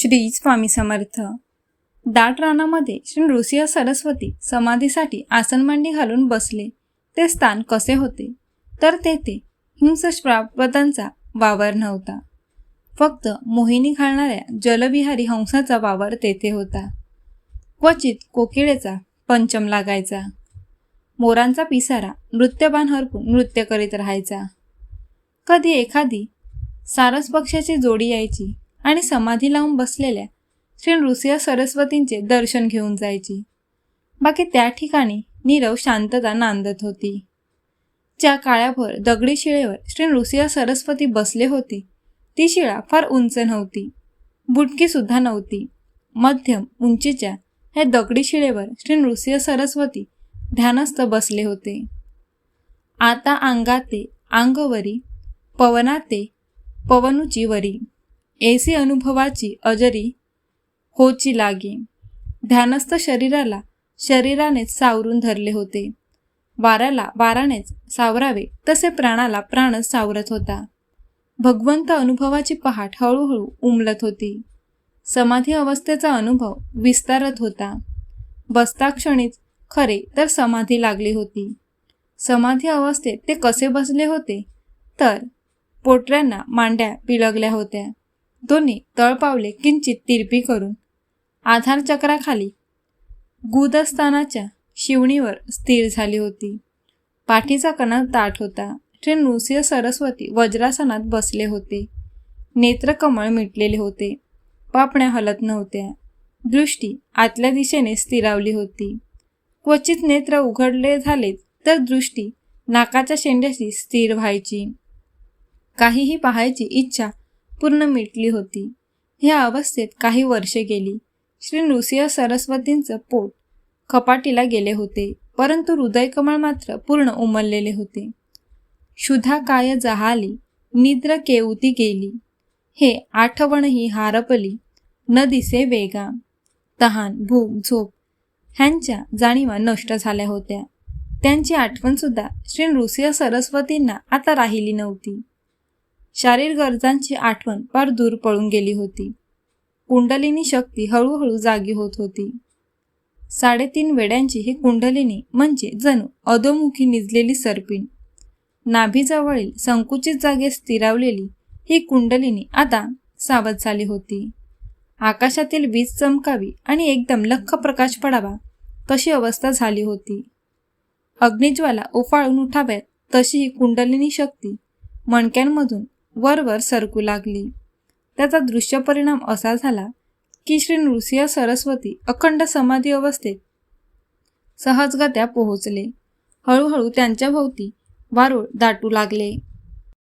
श्री स्वामी समर्थ. दाट रानामध्ये श्री नृसिंह सरस्वती समाधीसाठी आसनमांडी घालून बसले. ते स्थान कसे होते? तर तेथे हिंसश्रापदांचा वावर नव्हता. फक्त मोहिनी घालणाऱ्या जलविहारी हंसाचा वावर तेथे होता. क्वचित कोकिळेचा पंचम लागायचा. मोरांचा पिसारा नृत्यबान हरपून नृत्य करीत राहायचा. कधी एखादी सारस पक्षाची जोडी यायची. आणि समाधी लावून बसलेल्या श्री नृसिंह सरस्वतींचे दर्शन घेऊन जायची. बाकी त्या ठिकाणी नीरव शांतता नांदत होती. ज्या काळ्याभर दगडी शिळेवर श्री नृसिंह सरस्वती बसले होते ती शिळा फार उंच नव्हती. बुटकीसुद्धा नव्हती. मध्यम उंचीच्या ह्या दगडी शिळेवर श्री नृसिंह सरस्वती ध्यानस्थ बसले होते. आता अंगाते अंगवरी पवनाते पवनुची वरी. ऐसी अनुभवाची अजरी होची लागे. ध्यानस्थ शरीराला शरीरानेच सावरून धरले होते. वाऱ्याला वारानेच सावरावे तसे प्राणाला प्राणच सावरत होता. भगवंत अनुभवाची पहाट हळूहळू उमलत होती. समाधी अवस्थेचा अनुभव विस्तारत होता. बसताक्षणीच खरे तर समाधी लागली होती. समाधी अवस्थेत ते कसे बसले होते? तर पोटऱ्यांना मांड्या पिळगल्या होत्या. दोन्ही तळपावले किंचित तिरपी करून आधारचक्राखाली गुदस्थानाच्या शिवणीवर स्थिर झाली होती. पाठीचा कणा ताट होता. श्री नृसिंह सरस्वती वज्रासनात बसले होते. नेत्रकमळ मिटलेले होते. पापण्या हलत नव्हत्या. दृष्टी आतल्या दिशेने स्थिरावली होती. क्वचित नेत्र उघडले झाले तर दृष्टी नाकाच्या शेंड्याशी स्थिर व्हायची. काहीही पाहायची इच्छा पूर्ण मिटली होती. ह्या अवस्थेत काही वर्षे गेली. श्री नृसिंह सरस्वतींचं पोट कपाटीला गेले होते परंतु हृदयकमळ मात्र पूर्ण उमललेले होते. शुधा काय जहाली निद्र केवती गेली. हे आठवणही हारपली. न दिसे वेगा. तहान भूक झोप ह्यांच्या जाणीवा नष्ट झाल्या होत्या. त्यांची आठवणसुद्धा श्री नृसिंह सरस्वतींना आता राहिली नव्हती. शारीर गरजांची आठवण फार दूर पळून गेली होती. कुंडलिनी शक्ती हळूहळू जागी होत होती. साडेतीन वेड्यांची ही कुंडलिनी म्हणजे जणू अधोमुखी निजलेली सर्पिण. नाभीजवळील संकुचित जागेत स्थिरावलेली ही कुंडलिनी आता सावध झाली होती. आकाशातील वीज चमकावी आणि एकदम लख्ख प्रकाश पडावा तशी अवस्था झाली होती. अग्निज्वाला उफाळून उठाव्यात तशी ही कुंडलिनी शक्ती मणक्यांमधून वरवर सरकू लागली. त्याचा दृश्य परिणाम असा झाला की श्री नृसिंह सरस्वती अखंड समाधी अवस्थेत सहजगत्या पोहोचले. हळूहळू त्यांच्या भोवती वारूळ दाटू लागले.